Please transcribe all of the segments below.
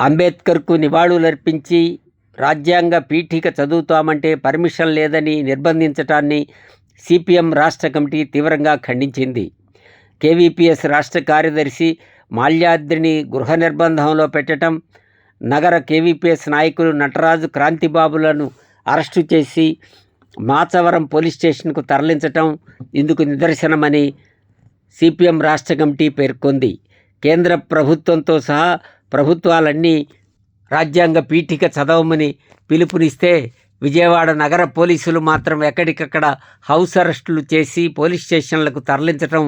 అంబేద్కర్కు నివాళులర్పించి రాజ్యాంగ పీఠిక చదువుతామంటే పర్మిషన్ లేదని నిర్బంధించటాన్ని సిపిఎం రాష్ట్ర కమిటీ తీవ్రంగా ఖండించింది. కేవీపీఎస్ రాష్ట్ర కార్యదర్శి మాల్యాద్రిని గృహ నిర్బంధంలో పెట్టడం నగర కేవీపీఎస్ నాయకులు నటరాజు క్రాంతిబాబులను అరెస్టు చేసి మాచవరం పోలీస్ స్టేషన్కు తరలించటం ఇందుకు నిదర్శనమని సిపిఎం రాష్ట్ర కమిటీ పేర్కొంది. కేంద్ర ప్రభుత్వంతో సహా ప్రభుత్వాలన్నీ రాజ్యాంగ పీఠిక చదవమని పిలుపునిస్తే విజయవాడ నగర పోలీసులు మాత్రం ఎక్కడికక్కడ హౌస్ అరెస్టులు చేసి పోలీస్ స్టేషన్లకు తరలించడం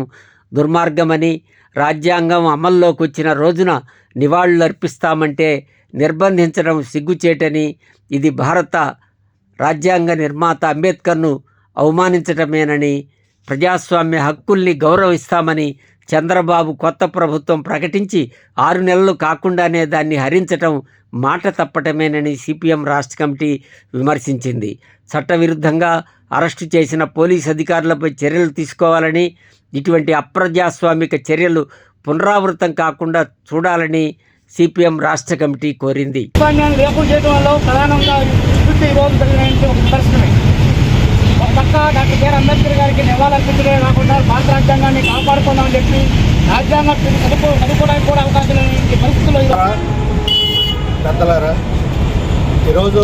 దుర్మార్గమని రాజ్యాంగం అమల్లోకి వచ్చిన రోజున నివాళులర్పిస్తామంటే నిర్బంధించడం సిగ్గుచేటని ఇది భారత రాజ్యాంగ నిర్మాత అంబేద్కర్ను అవమానించటమేనని ప్రజాస్వామ్య హక్కుల్ని గౌరవిస్తామని చంద్రబాబు కొత్త ప్రభుత్వం ప్రకటించి ఆరు నెలలు కాకుండానే దాన్ని హరించటం మాట తప్పటమేనని సిపిఎం రాష్ట్ర కమిటీ విమర్శించింది. చట్టవిరుద్ధంగా అరెస్టు చేసిన పోలీస్ అధికారులపై చర్యలు తీసుకోవాలని ఇటువంటి అప్రజాస్వామిక చర్యలు పునరావృతం కాకుండా చూడాలని సిపిఎం రాష్ట్ర కమిటీ కోరింది. ప్రధానంగా చుట్టూ ఈ కాకుండా భారత రాజ్యాంగాన్ని కాపాడుకుందామని చెప్పి రాజ్యాంగం చదువు చదువుకోవడానికి కూడా అవకాశం లేని పరిస్థితుల్లో పెద్దలారా ఈరోజు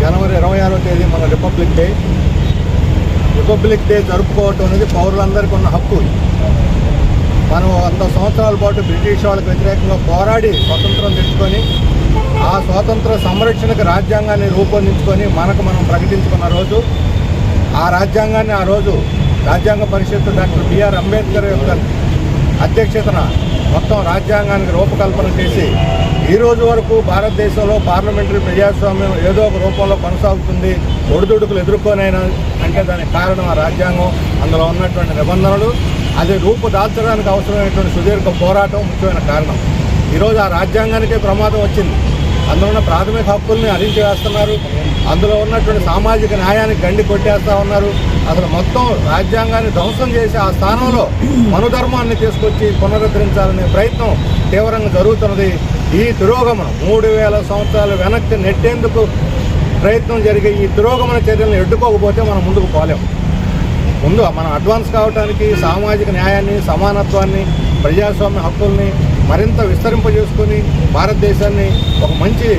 జనవరి ఇరవై ఆరో తేదీ మన రిపబ్లిక్ డే. రిపబ్లిక్ డే జరుపుకోవటం అనేది పౌరులందరికీ ఉన్న హక్కు. మనం వంద సంవత్సరాల పాటు బ్రిటిష్ వాళ్ళకి వ్యతిరేకంగా పోరాడి స్వతంత్రం తెచ్చుకొని ఆ స్వాతంత్ర సంరక్షణకు రాజ్యాంగాన్ని రూపొందించుకొని మనకు మనం ప్రకటించుకున్న రోజు ఆ రాజ్యాంగాన్ని ఆ రోజు రాజ్యాంగ పరిషత్తు డాక్టర్ బిఆర్ అంబేద్కర్ యొక్క అధ్యక్షతన మొత్తం రాజ్యాంగానికి రూపకల్పన చేసి ఈ రోజు వరకు భారతదేశంలో పార్లమెంటరీ ప్రజాస్వామ్యం ఏదో ఒక రూపంలో కొనసాగుతుంది ఒడిదుడుకులు ఎదుర్కొనైనా అంటే దానికి కారణం ఆ రాజ్యాంగం. అందులో ఉన్నటువంటి నిబంధనలు అది రూపుదాల్చడానికి అవసరమైనటువంటి సుదీర్ఘ పోరాటం ముఖ్యమైన కారణం. ఈరోజు ఆ రాజ్యాంగానికే ప్రమాదం వచ్చింది. అందులో ఉన్న ప్రాథమిక హక్కుల్ని హరించి వేస్తున్నారు అందులో ఉన్నటువంటి సామాజిక న్యాయానికి గండి కొట్టేస్తూ ఉన్నారు. అసలు మొత్తం రాజ్యాంగాన్ని ధ్వంసం చేసి ఆ స్థానంలో మనుధర్మాన్ని తీసుకొచ్చి పునరుద్ధరించాలనే ప్రయత్నం తీవ్రంగా జరుగుతున్నది. ఈ తిరోగమనం మూడు వేల సంవత్సరాలు వెనక్కి నెట్టేందుకు ప్రయత్నం జరిగే ఈ తిరోగమన చర్యలను ఎడ్డుకోకపోతే మనం ముందుకు పోలేము ముందు మనం అడ్వాన్స్ కావడానికి సామాజిక న్యాయాన్ని సమానత్వాన్ని ప్రజాస్వామ్య హక్కుల్ని మరింత విస్తరింపజేసుకొని భారతదేశాన్ని ఒక మంచి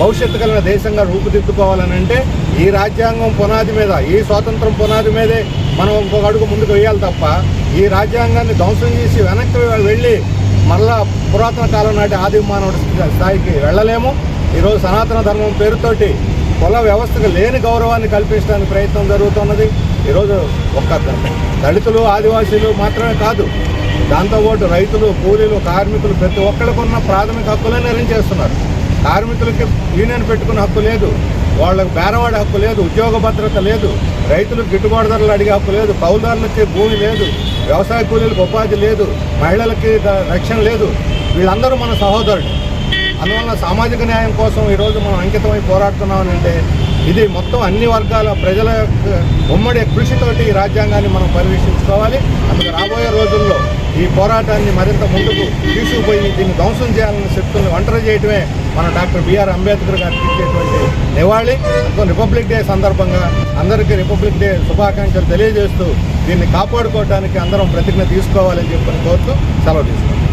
భవిష్యత్తు కలిగిన దేశంగా రూపుదిద్దుకోవాలని అంటే ఈ రాజ్యాంగం పునాది మీద ఈ స్వాతంత్రం పునాది మీదే మనం ఇంకొక అడుగు ముందుకు వేయాలి తప్ప ఈ రాజ్యాంగాన్ని ధ్వంసం చేసి వెనక్కి వెళ్ళి మళ్ళా పురాతన కాలం నాటి ఆది మానవుడి స్థాయికి వెళ్ళలేము. ఈరోజు సనాతన ధర్మం పేరుతోటి కుల వ్యవస్థకు లేని గౌరవాన్ని కల్పించడానికి ప్రయత్నం జరుగుతున్నది. ఈరోజు ఒక్క దళితులు ఆదివాసీలు మాత్రమే కాదు దాంతోపాటు రైతులు కూలీలు కార్మికులు ప్రతి ఒక్కరికి ఉన్న ప్రాథమిక హక్కులను నిర్ణయించేస్తున్నారు కార్మికులకి యూనియన్ పెట్టుకునే హక్కు లేదు. వాళ్ళకి బేరవాడే హక్కు లేదు ఉద్యోగ భద్రత లేదు. రైతులకు గిట్టుబాటు ధరలు అడిగే హక్కు లేదు కౌలుదారులకి భూమి లేదు వ్యవసాయ కూలీలకు ఉపాధి లేదు మహిళలకి రక్షణ లేదు. వీళ్ళందరూ మన సహోదరుడు అందువల్ల సామాజిక న్యాయం కోసం ఈరోజు మనం అంకితమై పోరాడుతున్నామని అంటే ఇది మొత్తం అన్ని వర్గాల ప్రజల ఉమ్మడి కృషితోటి ఈ రాజ్యాంగాన్ని మనం పరిరక్షించుకోవాలి. అందుకు రాబోయే రోజుల్లో ఈ పోరాటాన్ని మరింత ముందుకు తీసుకుపోయి దీన్ని ధ్వంసం చేయాలని శక్తులను ఒంటరి చేయటమే మన డాక్టర్ బిఆర్ అంబేద్కర్ గారికి ఇచ్చేటువంటి నివాళి. అందులో రిపబ్లిక్ డే సందర్భంగా అందరికీ రిపబ్లిక్ డే శుభాకాంక్షలు తెలియజేస్తూ దీన్ని కాపాడుకోవడానికి అందరం ప్రతిజ్ఞ తీసుకోవాలని చెప్పని కోరుతూ సెలవు తీసుకుంటాం